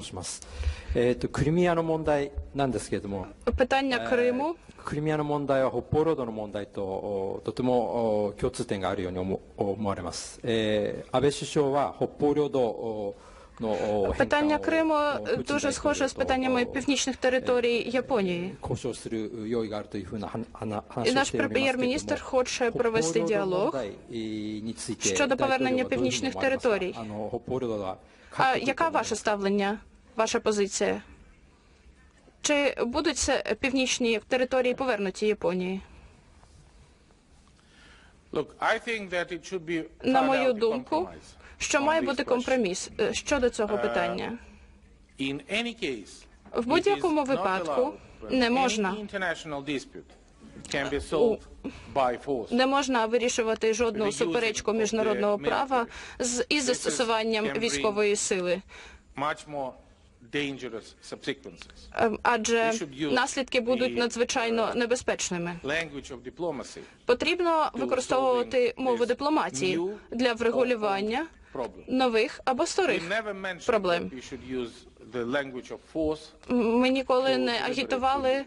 申します。えっ、と、クリミアの問題なんですけれども、 Питання Криму クリミアの問題は北方領土の問題とおとてもお共通点があるように思思われます、えー安倍首相は北方領土おのお返還 питання を Криму おプーチン дуже 大統 схоже 領 з と питаннями お північних територій Японії. 交渉する用意があるというふうな話話 І を наш しておりますけれども прем'єр-міністр хоче 北方 провести 領土 діалог. 問題について щодо 大統領は повернення どういうふうに північних 思われますか територій. あの北方領土が А яка ваше ставлення, ваша позиція? Чи будуть північні території повернуті Японії? На мою думку, що має бути компроміс е, щодо цього питання. Any case, В будь-якому випадку не можна force. Не можна вирішувати жодну суперечку міжнародного права з із застосуванням військової сили, Ем, адже наслідки будуть надзвичайно небезпечними. Потрібно використовувати мову дипломатії для врегулювання нових або старих проблем. Ми ніколи не агітували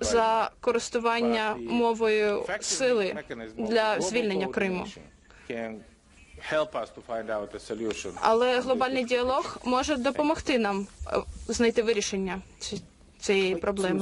за користування мовою сили для звільнення Криму. Coordination can help us to find out a solution. Але глобальний діалог може допомогти нам е, знайти вирішення цієї проблеми.